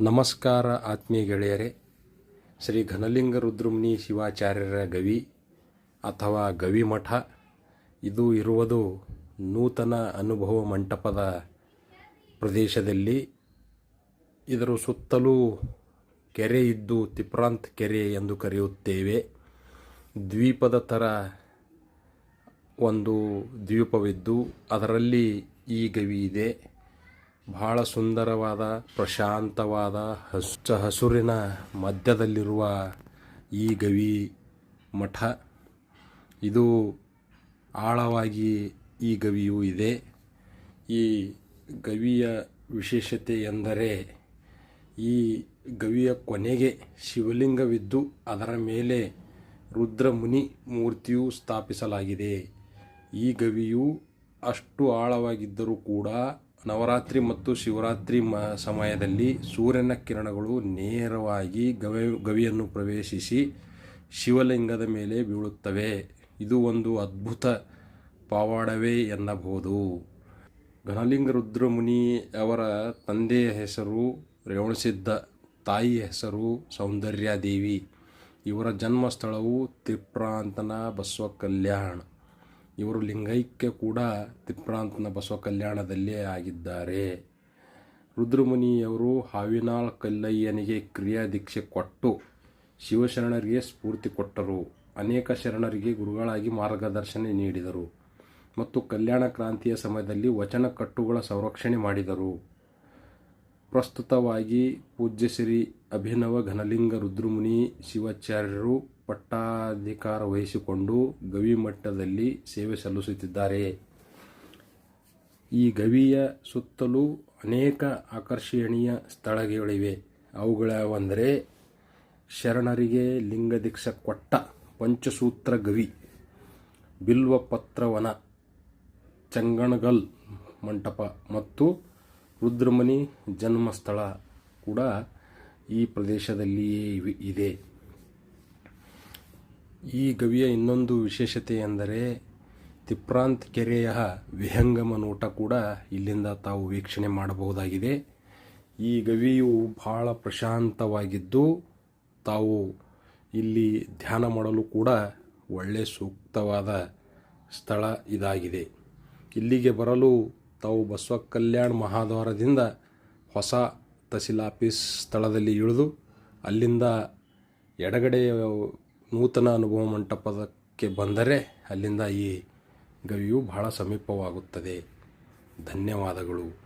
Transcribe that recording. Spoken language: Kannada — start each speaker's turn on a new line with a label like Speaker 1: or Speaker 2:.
Speaker 1: ನಮಸ್ಕಾರ ಆತ್ಮೀಯ ಗೆಳೆಯರೇ, ಶ್ರೀ ಘನಲಿಂಗ ರುದ್ರಮುನಿ ಶಿವಾಚಾರ್ಯರ ಗವಿ ಅಥವಾ ಗವಿಮಠ ಇದು ಇರುವುದು ನೂತನ ಅನುಭವ ಮಂಟಪದ ಪ್ರದೇಶದಲ್ಲಿ. ಇದರ ಸುತ್ತಲೂ ಕೆರೆ ಇದ್ದು ತಿಪ್ರಾಂತ್ ಕೆರೆ ಎಂದು ಕರೆಯುತ್ತೇವೆ. ದ್ವೀಪದ ಥರ ಒಂದು ದ್ವೀಪವಿದ್ದು ಅದರಲ್ಲಿ ಈ ಗವಿ ಇದೆ. ಬಹಳ ಸುಂದರವಾದ, ಪ್ರಶಾಂತವಾದ ಹಚ್ಚ ಹಸುರಿನ ಮಧ್ಯದಲ್ಲಿರುವ ಈ ಗವಿ ಮಠ. ಇದು ಆಳವಾಗಿ ಈ ಗವಿಯು ಇದೆ. ಈ ಗವಿಯ ವಿಶೇಷತೆ ಎಂದರೆ ಈ ಗವಿಯ ಕೊನೆಗೆ ಶಿವಲಿಂಗವಿದ್ದು ಅದರ ಮೇಲೆ ರುದ್ರಮುನಿ ಮೂರ್ತಿಯು ಸ್ಥಾಪಿಸಲಾಗಿದೆ. ಈ ಗವಿಯು ಅಷ್ಟು ಆಳವಾಗಿದ್ದರೂ ಕೂಡ ನವರಾತ್ರಿ ಮತ್ತು ಶಿವರಾತ್ರಿ ಮ ಸಮಯದಲ್ಲಿ ಸೂರ್ಯನ ಕಿರಣಗಳು ನೇರವಾಗಿ ಗವಿ, ಗವಿಯನ್ನು ಪ್ರವೇಶಿಸಿ ಶಿವಲಿಂಗದ ಮೇಲೆ ಬೀಳುತ್ತವೆ. ಇದು ಒಂದು ಅದ್ಭುತ ಪಾವಾಡವೇ ಎನ್ನಬಹುದು. ಘನಲಿಂಗ ರುದ್ರಮುನಿ ಅವರ ತಂದೆಯ ಹೆಸರು ರೇವಣಸಿದ್ಧ ತಾಯಿಯ ಹೆಸರು ಸೌಂದರ್ಯಾದೇವಿ ಇವರ ಜನ್ಮಸ್ಥಳವು ತಿಪ್ರಾಂತನ ಬಸವ ಕಲ್ಯಾಣ. ಇವರು ಲಿಂಗೈಕ್ಯ ಕೂಡ ತಿಪ್ರಾಂತನ ಬಸವ ಕಲ್ಯಾಣದಲ್ಲೇ ಆಗಿದ್ದಾರೆ. ರುದ್ರಮುನಿಯವರು ಹಾವಿನಾಳ್ ಕಲ್ಲಯ್ಯನಿಗೆ ಕ್ರಿಯಾ ದೀಕ್ಷೆ ಕೊಟ್ಟು ಶಿವಶರಣರಿಗೆ ಸ್ಫೂರ್ತಿ ಕೊಟ್ಟರು. ಅನೇಕ ಶರಣರಿಗೆ ಗುರುಗಳಾಗಿ ಮಾರ್ಗದರ್ಶನ ನೀಡಿದರು ಮತ್ತು ಕಲ್ಯಾಣ ಕ್ರಾಂತಿಯ ಸಮಯದಲ್ಲಿ ವಚನ ಕಟ್ಟುಗಳ ಸಂರಕ್ಷಣೆ ಮಾಡಿದರು. ಪ್ರಸ್ತುತವಾಗಿ ಪೂಜ್ಯ ಶ್ರೀ ಅಭಿನವ ಘನಲಿಂಗ ರುದ್ರಮುನಿ ಶಿವಾಚಾರ್ಯರು ಪಟ್ಟಾಧಿಕಾರ ವಹಿಸಿಕೊಂಡು ಗವಿ ಮಟ್ಟದಲ್ಲಿ ಸೇವೆ ಸಲ್ಲಿಸುತ್ತಿದ್ದಾರೆ. ಈ ಗವಿಯ ಸುತ್ತಲೂ ಅನೇಕ ಆಕರ್ಷಣೀಯ ಸ್ಥಳಗಳಿವೆ. ಅವುಗಳವೆಂದರೆ ಶರಣರಿಗೆ ಲಿಂಗದೀಕ್ಷ ಕೊಟ್ಟ ಪಂಚಸೂತ್ರ ಗವಿ, ಬಿಲ್ವಪತ್ರವನ, ಚಂಗಣಗಲ್ ಮಂಟಪ ಮತ್ತು ರುದ್ರಮುನಿ ಜನ್ಮಸ್ಥಳ ಕೂಡ ಈ ಪ್ರದೇಶದಲ್ಲಿಯೇ ಇವೆ- ಇದೆ ಈ ಗವಿಯ ಇನ್ನೊಂದು ವಿಶೇಷತೆ ಎಂದರೆ ತಿಪ್ರಾಂತ್ ಕೆರೆಯ ವಿಹಂಗಮ ನೋಟ ಕೂಡ ಇಲ್ಲಿಂದ ತಾವು ವೀಕ್ಷಣೆ ಮಾಡಬಹುದಾಗಿದೆ. ಈ ಗವಿಯು ಬಹಳ ಪ್ರಶಾಂತವಾಗಿದ್ದು ತಾವು ಇಲ್ಲಿ ಧ್ಯಾನ ಮಾಡಲು ಕೂಡ ಒಳ್ಳೆ ಸೂಕ್ತವಾದ ಸ್ಥಳ ಇದಾಗಿದೆ. ಇಲ್ಲಿಗೆ ಬರಲು ತಾವು ಬಸವ ಕಲ್ಯಾಣ ಮಹಾದ್ವಾರದಿಂದ ಹೊಸ ತಹಸೀಲ್ ಆಫೀಸ್ ಸ್ಥಳದಲ್ಲಿ ಇಳಿದು ಅಲ್ಲಿಂದ ಎಡಗಡೆ ನೂತನ ಅನುಭವ ಮಂಟಪದಕ್ಕೆ ಬಂದರೆ ಅಲ್ಲಿಂದ ಈ ಗವಿಯು ಬಹಳ ಸಮೀಪವಾಗುತ್ತದೆ. ಧನ್ಯವಾದಗಳು.